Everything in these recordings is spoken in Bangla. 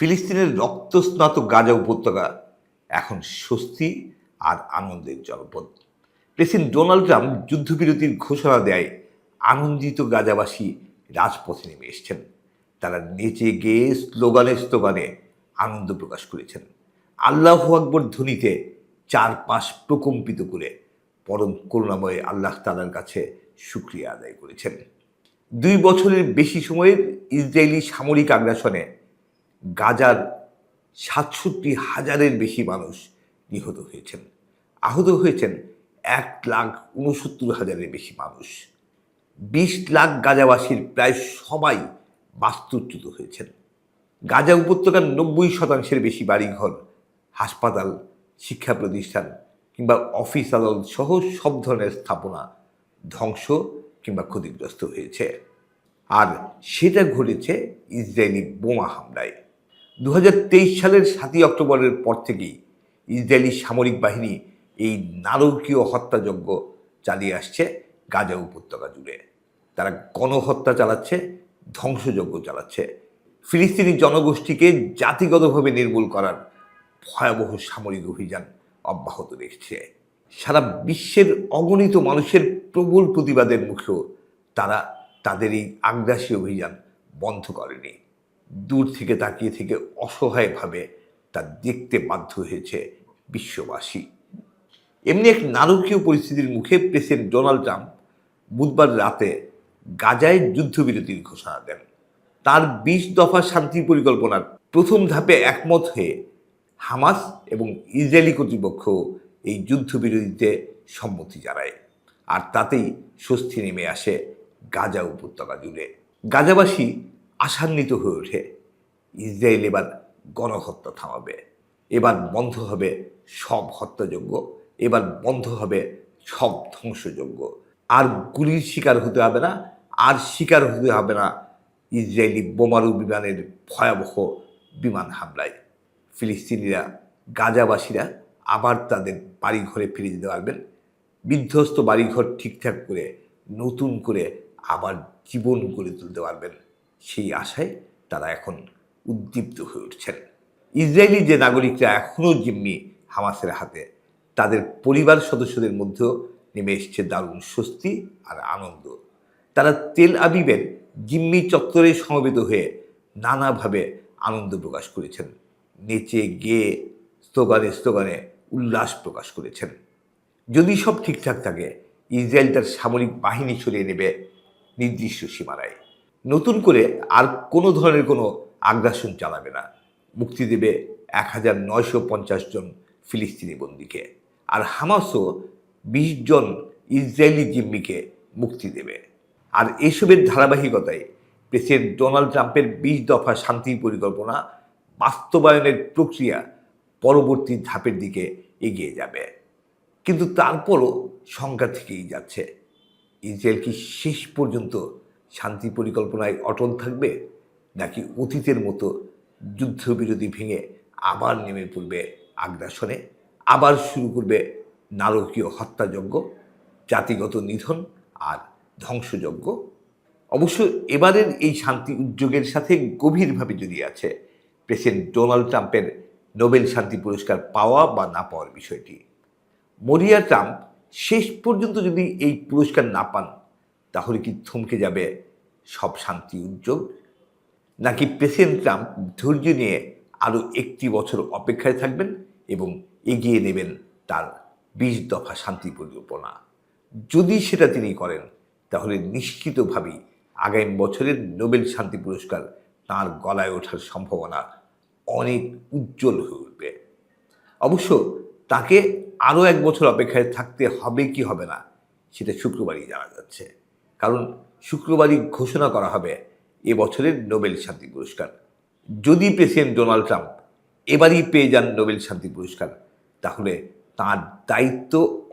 ফিলিস্তিনের রক্তস্নাত গাজা উপত্যকা এখন স্বস্তি আর আনন্দের জনপদ। প্রেসিডেন্ট ডোনাল্ড ট্রাম্প যুদ্ধবিরতির ঘোষণা দেয়, আনন্দিত গাজাবাসী রাজপথে নেমে এসছেন। তারা নেচে গেয়ে স্লোগানে স্লোগানে আনন্দ প্রকাশ করেছেন। আল্লাহ আকবর ধ্বনিতে চারপাশ প্রকম্পিত করে পরম করুণাময় আল্লাহ তালার কাছে শুক্রিয়া আদায় করেছেন। দুই বছরের বেশি সময়ের ইসরায়েলি সামরিক আগ্রাসনে গাজার সাতষট্টি হাজারের বেশি মানুষ নিহত হয়েছেন। আহত হয়েছেন এক লাখ উনসত্তর হাজারের বেশি মানুষ। বিশ লাখ গাজাবাসীর প্রায় সবাই বাস্তুচ্যুত হয়েছেন। গাজা উপত্যকার নব্বই শতাংশের বেশি বাড়িঘর, হাসপাতাল, শিক্ষা প্রতিষ্ঠান কিংবা অফিস আদালত সহ সব ধরনের স্থাপনা ধ্বংস কিংবা ক্ষতিগ্রস্ত হয়েছে। আর সেটা ঘটেছে ইসরায়েলি বোমা হামলায়। দু হাজার তেইশ সালের সাতই অক্টোবরের পর থেকেই ইসরায়েলি সামরিক বাহিনী এই নারকীয় হত্যাযজ্ঞ চালিয়ে আসছে গাজা উপত্যকা জুড়ে। তারা গণহত্যা চালাচ্ছে, ধ্বংসযজ্ঞ চালাচ্ছে। ফিলিস্তিনি জনগোষ্ঠীকে জাতিগতভাবে নির্মূল করার ভয়াবহ সামরিক অভিযান অব্যাহত রেখেছে। সারা বিশ্বের অগণিত মানুষের প্রবল প্রতিবাদের মুখেও তারা তাদের এই আগ্রাসী অভিযান বন্ধ করেনি। দূর থেকে তাকিয়ে থেকে অসহায়ভাবে তা দেখতে বাধ্য হয়েছে বিশ্ববাসী। এমনি এক নারকীয় পরিস্থিতির মুখে প্রেসিডেন্ট ডোনাল্ড ট্রাম্প বুধবার রাতে গাজায় যুদ্ধবিরতির ঘোষণা দেন। তার বিশ দফা শান্তি পরিকল্পনার প্রথম ধাপে একমত হয়ে হামাস এবং ইসরায়েলি কর্তৃপক্ষ এই যুদ্ধবিরতিতে সম্মতি জানায়। আর তাতেই স্বস্তি নেমে আসে গাজা উপত্যকা জুড়ে। গাজাবাসী আশান্বিত হয়ে ওঠে। ইসরায়েল এবার গণহত্যা থামাবে। এবার বন্ধ হবে সব হত্যাযোগ্য এবার বন্ধ হবে সব ধ্বংসযোগ্য আর গুলির শিকার হতে হবে না, আর শিকার হতে হবে না ইসরায়েলি বোমারু বিমানের ভয়াবহ বিমান হামলায়। ফিলিস্তিনিরা, গাজাবাসীরা আবার তাদের বাড়িঘরে ফিরে যেতে পারবেন। বিধ্বস্ত বাড়িঘর ঠিকঠাক করে, নতুন করে আবার জীবন গড়ে তুলতে পারবেন। সেই আশায় তারা এখন উদ্দীপ্ত হয়ে উঠছেন। ইসরায়েলি যে নাগরিকরা এখনও জিম্মি হামাসের হাতে, তাদের পরিবার সদস্যদের মধ্যেও নেমে এসছে দারুণ স্বস্তি আর আনন্দ। তারা তেল আবিবের জিম্মি চত্বরে সমবেত হয়ে নানাভাবে আনন্দ প্রকাশ করেছেন। নেচে গেয়ে স্লোগানে স্লোগানে উল্লাস প্রকাশ করেছেন। যদি সব ঠিকঠাক থাকে, ইসরায়েল তার সামরিক বাহিনী সরিয়ে নেবে নির্দিষ্ট সীমানায়। নতুন করে আর কোনো ধরনের কোনো আগ্রাসন চালাবে না। মুক্তি দেবে এক হাজার নয়শো পঞ্চাশ জন ফিলিস্তিনি বন্দীকে। আর হামাসও বিশ জন ইসরায়েলি জিম্মিকে মুক্তি দেবে। আর এসবের ধারাবাহিকতায় প্রেসিডেন্ট ডোনাল্ড ট্রাম্পের বিশ দফা শান্তি পরিকল্পনা বাস্তবায়নের প্রক্রিয়া পরবর্তী ধাপের দিকে এগিয়ে যাবে। কিন্তু তারপরও সংখ্যা থেকেই যাচ্ছে। ইসরায়েল কি শেষ পর্যন্ত শান্তি পরিকল্পনায় অটল থাকবে নাকি অতীতের মতো যুদ্ধবিরতি ভেঙে আবার নেমে পড়বে আগ্রাসনে? আবার শুরু করবে নারকীয় হত্যাযজ্ঞ, জাতিগত নিধন আর ধ্বংসযজ্ঞ? অবশ্য এবারের এই শান্তি উদ্যোগের সাথে গভীরভাবে জড়িয়ে আছে প্রেসিডেন্ট ডোনাল্ড ট্রাম্পের নোবেল শান্তি পুরস্কার পাওয়া বা না পাওয়ার বিষয়টি। মরিয়া ট্রাম্প শেষ পর্যন্ত যদি এই পুরস্কার না পান তাহলে কি থমকে যাবে সব শান্তি উদ্যোগ? নাকি প্রেসিডেন্ট ট্রাম্প ধৈর্য নিয়ে আরও একটি বছর অপেক্ষায় থাকবেন এবং এগিয়ে নেবেন তার বিশ দফা শান্তি পরিকল্পনা? যদি সেটা তিনি করেন, তাহলে নিশ্চিতভাবেই আগামী বছরের নোবেল শান্তি পুরস্কার তার গলায় ওঠার সম্ভাবনা অনেক উজ্জ্বল হয়ে উঠবে। অবশ্য তাকে আরও এক বছর অপেক্ষায় থাকতে হবে কি হবে না, সেটা শুক্রবারই জানা যাচ্ছে। কারণ শুক্রবারই ঘোষণা করা হবে এ বছরের নোবেল শান্তি পুরস্কার। যদি প্রেসিডেন্ট ডোনাল্ড ট্রাম্প এবারই পেয়ে যান নোবেল শান্তি পুরস্কার, তাহলে তার দায়িত্ব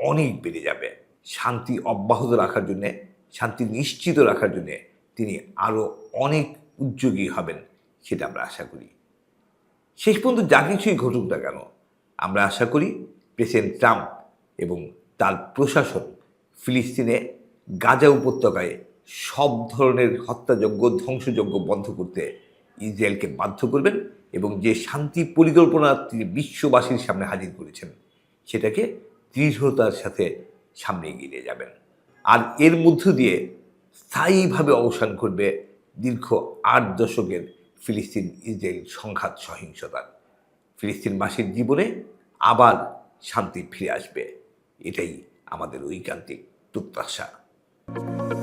অনেক বেড়ে যাবে। শান্তি অব্যাহত রাখার জন্যে, শান্তি নিশ্চিত রাখার জন্যে তিনি আরও অনেক উদ্যোগী হবেন সেটা আমরা আশা করি। শেষ পর্যন্ত যা কিছুই ঘটুক না কেন, আমরা আশা করি প্রেসিডেন্ট ট্রাম্প এবং তার প্রশাসন ফিলিস্তিনে গাজা উপত্যকায় সব ধরনের হত্যাযজ্ঞ, ধ্বংসযজ্ঞ বন্ধ করতে ইসরায়েলকে বাধ্য করবেন এবং যে শান্তি পরিকল্পনা তিনি বিশ্ববাসীর সামনে হাজির করেছেন, সেটাকে দৃঢ়তার সাথে সামনে এগিয়ে নিয়ে যাবেন। আর এর মধ্য দিয়ে স্থায়ীভাবে অবসান করবে দীর্ঘ আট দশকের ফিলিস্তিন ইসরায়েল সংঘাত সহিংসতার। ফিলিস্তিনবাসীর জীবনে আবার শান্তি ফিরে আসবে। এটাই আমাদের ঐকান্তিক প্রত্যাশা। Thank you.